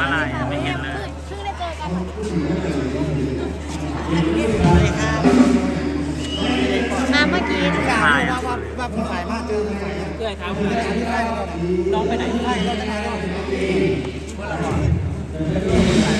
มาลายไม่เห็นเลยน้เมาเมื่อกี้ค่ะ ว่าคุณสายมากเจอคุยเพื่อนครัน้องไปไหน ใช่เราจะมาแล้ว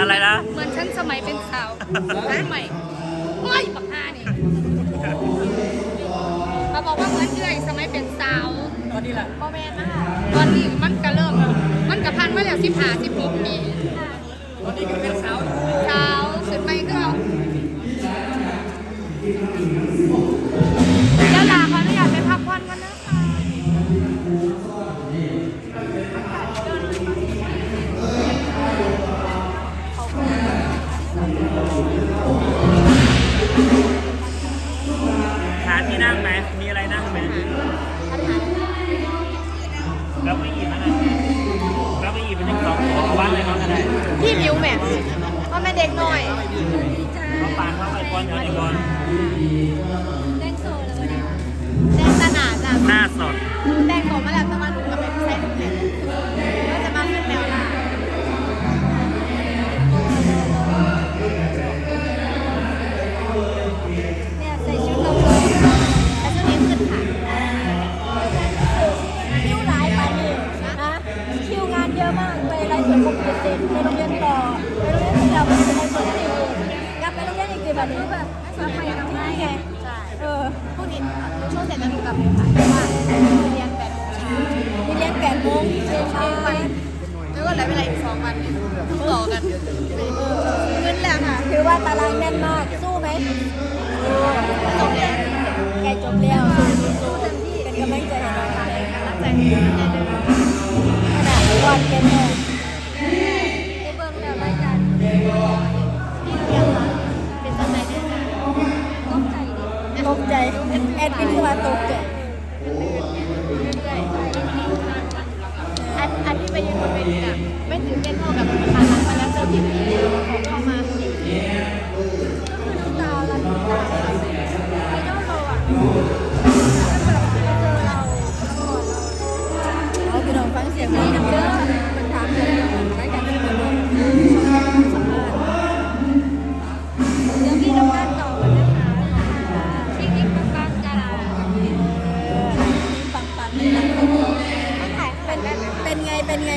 อะไรนะ เหมือนฉันสมัยเป็นสาวร้านใหม่ไม่ปากหานี่มาบอกว่าเหมือนเดือยสมัยเป็นสาว ตอนนี้แหละโมเอแม่มากตอนนี้มันก็เริ่ม มันก็พันมาแล้วสิบห้าสิบหกปีตอนนี้ก็เป็นสาวสาวขึ้นไปก็ อนย้อนย้อนแดงโซเลยแดงสนาดจ้ะหน้าสด ตอนนี้แบบสมัยเราไม่ไงใช่เออพรุ่นี้ช่วงเสร็จแล้วหนูกลับเลยค่ะเาะว่าเรียนแปดโมงเมีเรียนแปดโมงเช้าแล้วก็เหลือเวลาอีกสองวันต่อกันเงินแหละค่ะ คือว่าตารางแน่นมาก สู้ไหม กใจ แอดมินก็มาตกใจอันอันที่ไปยืนบนเวทีอะไม่ถึงเป็นเท่ากับผ่านมาแล้วเจอพี่พี่ของเข้ามาก็คือน้ำตาไหลไม่ต้องรออะ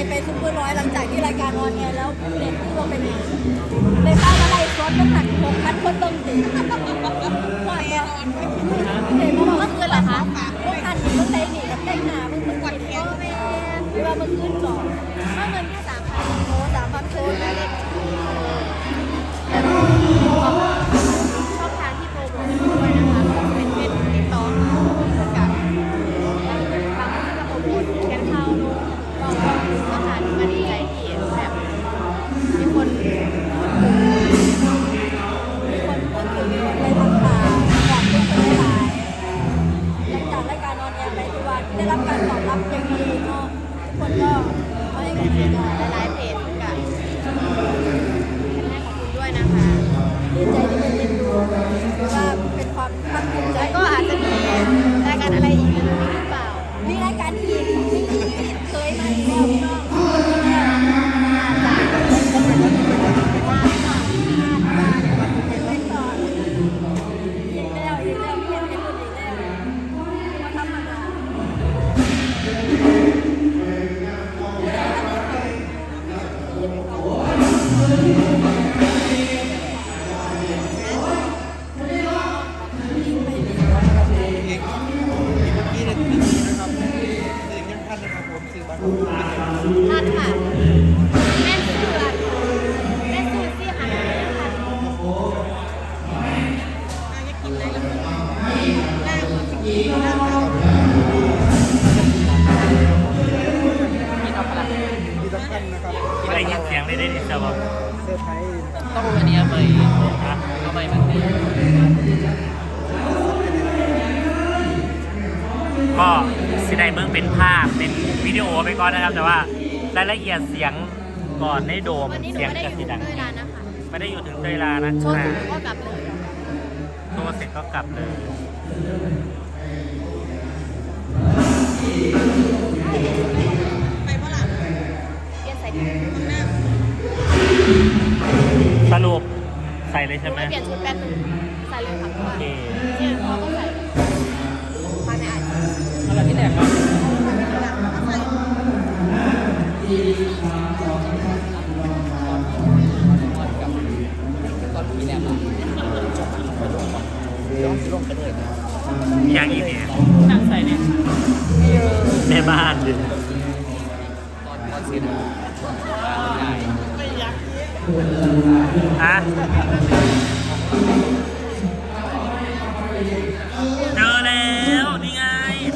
ไปซุปเปอร์ร้อยหลังจากที่รายการออนแอร์แล้วเรตติ้งเราเป็นไงไปเข้าอะไรซอสตั้งแต่หกพันคนตึงติดพอแอร์อ่นเรนต้องเมื่อคืนเหรอคะ ใช้ต้องอันนี้ไปเทำไมมับนีก็สิได้เมื่งเป็นภาพเป็นวิดีโอไปก่อนนะครับ แต่ว่ารายละเอียดเสียงก่อนในโดมเสียงจะติดังไม่ได้อยู่ถึงเวลานะโชว์ก็กลับเลยตัวเสร็จก็กลับเลยไปเพราะหลังเรียนสายตาข้างหน้า รุปใส่เลยหนูใช่ไหมไม่เปลี่ยนชุดแป๊บนึงใส่เลยค่ะเพราะโอว่าเคเนี่ยเขาก็ใส่ภายในอ่านอะไรที่แหลกครับตอนที่แหลกอะย้อนลงไปเลยนะอย่างนี้เนี่ยนั่งใส่เนี่ยในบ้านดิตอนตอนเสียนใหญ่ ฮะเจอแล้วนี่ไง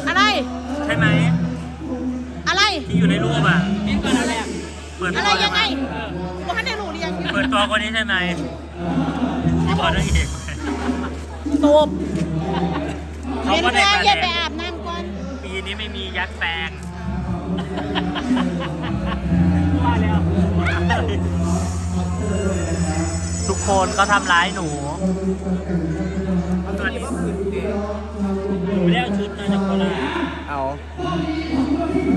อะไร ใช่ไหม อะไร ที่อยู่ในรูปอะนี่ก็นั่นแหละเปิดอะตัไรวยังไงเออว่าให้ได้รู้หรือยังเปิดตัวคนนี้ใช่ไหมที่บอกนั่นเองตูบเขาเห็นก็แล้ได้วคะอย่าแนไปนอาบน้ำก่อนปีนี้ไม่มียักษ์แปลงมาแล้ว ทุกคนก็ทำร้ายหนูตัวนี้ก็คือไม่ได้เอาชุดมาจากโคราชเอา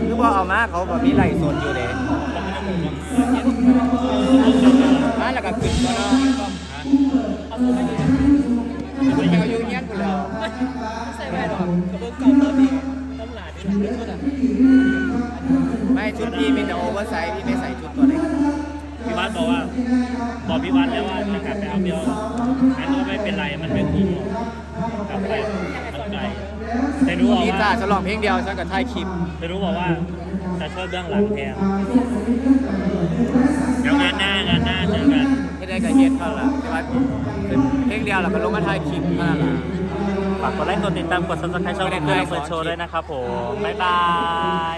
คือว่าเอามาเขาแบบมีไหลสดอยู่เด้มาแล้วก็ขึ้นก็เนาะเอาตัวไม่ดีไปเอาอยู่เงี้ยกูแล้วใส่แว่นหรอกกระเบื้องเก่าตอนนี้ต้องหลาดิชุดอะไม่ชุดพี่มีแต่โอเวอร์ไซส์พี่ไม่ใส่ชุดตัว เล็กพี่วัดบอกว่าบอกพี่วัดแล้วว่าจะกลับไปเอาเบี้ยวอันก็ไม่เป็นไรมันไม่คุ้มหรอกกลับไปมันไกลแต่รู้บอกนี่ว่าจ้าฉลองเพลงเดียวฉันกับถ่ายคลิป แต่รู้บอกว่าจะช่วยเบื้องหลังแทนเดี๋ยวงานหน้างานหน้าเจอกัน ไม่ได้กับเฮ็ดเท่าไหร่แต่ว่าเพลงเดียวเราก็ลงมาถ่ายคลิปเท่านั้นแหละฝากกดไลค์กดติดตามกด subscribe ช่องของเพื่อนเฟิร์นโชว์ด้วยนะครับผม บ๊ายบาย